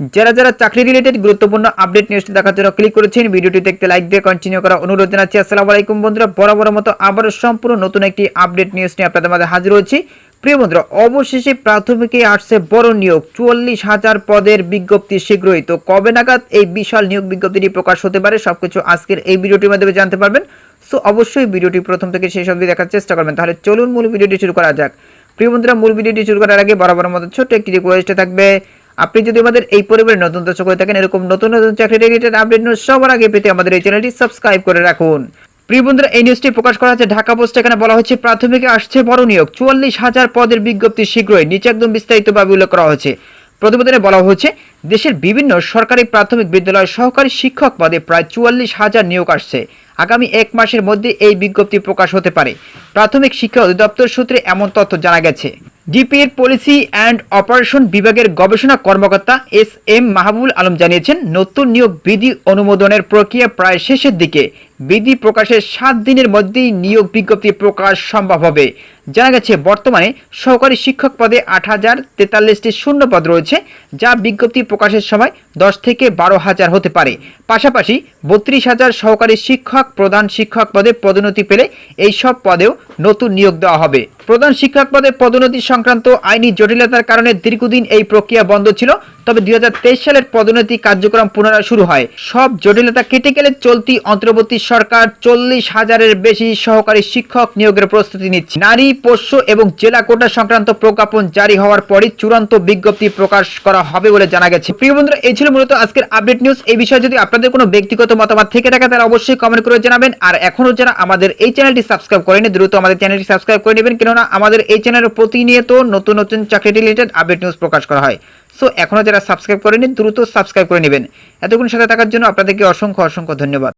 যারা যারা চাকরি রিলেটেড গুরুত্বপূর্ণ আপডেট নিউজটি দেখার জন্য ক্লিক করেছেন ভিডিওটি দেখতে লাইক দিয়ে কন্টিনিউ করা অনুরোধ জানাচ্ছি। আসসালামু আলাইকুম বন্ধুরা বরাবর মতো আবারও সম্পূর্ণ নতুন একটি আপডেট নিউজ নিয়ে আপনাদের মাঝে হাজির হয়েছি। প্রিয় বন্ধুরা, অবশেষে প্রাথমিকে আসছে বড় নিয়োগ, চুয়াল্লিশ হাজার পদের বিজ্ঞপ্তি শীঘ্রই। তো কবে নাগাদ এই বিশাল নিয়োগ বিজ্ঞপ্তিটি প্রকাশ হতে পারে, সবকিছু আজকের এই ভিডিওটির মাধ্যমে জানতে পারবেন। সো অবশ্যই ভিডিওটি প্রথম থেকে শেষ অবধি দেখার চেষ্টা করবেন। তাহলে চলুন মূল ভিডিওটি শুরু করা যাক। প্রিয় বন্ধুরা, মূল ভিডিওটি শুরু করার আগে বরাবর মতো ছোট্ট একটি রিকোয়েস্ট থাকবে। আপনি যদি আমাদের এই পরিবারের নতুন দর্শক হয়ে থাকেন, এরকম নতুন নতুন চাকরি রিলেটেড আপডেট নিউজ সবার আগে পেতে আমাদের এই চ্যানেলটি সাবস্ক্রাইব করে রাখুন। প্রিয় বন্ধুরা, এই নিউজটি প্রকাশ করা হচ্ছে ঢাকা পোস্ট এখানে বলা হচ্ছে প্রাথমিকে আসছে বড় নিয়োগ চুয়াল্লিশ হাজার পদের বিজ্ঞপ্তি শীঘ্রই, নিচে একদম বিস্তারিতভাবে উল্লেখ করা হয়েছে। প্রতিবেদনে বলা হয়েছে দেশের বিভিন্ন সরকারি প্রাথমিক বিদ্যালয় সহকারী শিক্ষক পদে প্রায় চুয়াল্লিশ হাজার নিয়োগ আসছে। আগামী এক মাসের মধ্যে এই বিজ্ঞপ্তি প্রকাশ হতে পারে। প্রাথমিক শিক্ষা অধিদপ্তর সূত্রে এমন তথ্য জানা গেছে। ডিপিএর পলিসি অ্যান্ড অপারেশন বিভাগের গবেষণা কর্মকর্তা এস এম মাহবুল আলম জানিয়েছেন, নতুন নিয়োগ বিধি অনুমোদনের প্রক্রিয়া প্রায় শেষের দিকে। বিধি প্রকাশের সাত দিনের মধ্যেই নিয়োগ বিজ্ঞপ্তি প্রকাশ সম্ভব হবে। জানা গেছে, বর্তমানে সহকারী শিক্ষক পদে আট হাজার তেতাল্লিশটি শূন্য পদ রয়েছে, যা বিজ্ঞপ্তি প্রকাশের সময় দশ থেকে বারো হাজার হতে পারে। পাশাপাশি বত্রিশ হাজার সহকারী শিক্ষক, প্রধান শিক্ষক পদে পদোন্নতি পেলে এই সব পদেও নতুন নিয়োগ দেওয়া হবে। প্রধান শিক্ষক পদে পদোন্নতি সংক্রান্ত আইনি জটিলতার কারণে দীর্ঘদিন এই প্রক্রিয়া বন্ধ ছিল। তবে দুই হাজার তেইশ সালের পদোন্নতি কার্যক্রম পুনরায় শুরু হয়। সব জটিলতা কেটে গেলে চলতি অন্তর্বর্তী সরকার চল্লিশ হাজারের বেশি সহকারী শিক্ষক নিয়োগের প্রস্তুতি নিচ্ছে। নারী, পোষ্য এবং জেলা কোটা সংক্রান্ত প্রজ্ঞাপন জারি হওয়ার পরই চূড়ান্ত বিজ্ঞপ্তি প্রকাশ করা হবে বলে জানা গেছে। প্রিয় বন্ধুরা, এই ছিল মূলত আজকের আপডেট নিউজ। এই বিষয়ে যদি আপনাদের কোনো ব্যক্তিগত মতামত থেকে থাকে, তাহলে অবশ্যই কমেন্ট করে জানাবেন। আর এখনও যারা আমাদের এই চ্যানেলটি সাবস্ক্রাইব করেনি, দ্রুত আমাদের চ্যানেলটি সাবস্ক্রাইব করে নেবেন। কেননা আমাদের এই চ্যানেলে প্রতিনিয়ত নতুন নতুন চাকরি রিলেটেড আপডেট নিউজ প্রকাশ করা হয়। সো এখনও যারা সাবস্ক্রাইব করেনি, দ্রুত সাবস্ক্রাইব করে নেবেন। এতক্ষণ সাথে থাকার জন্য আপনাদেরকে অসংখ্য অসংখ্য ধন্যবাদ।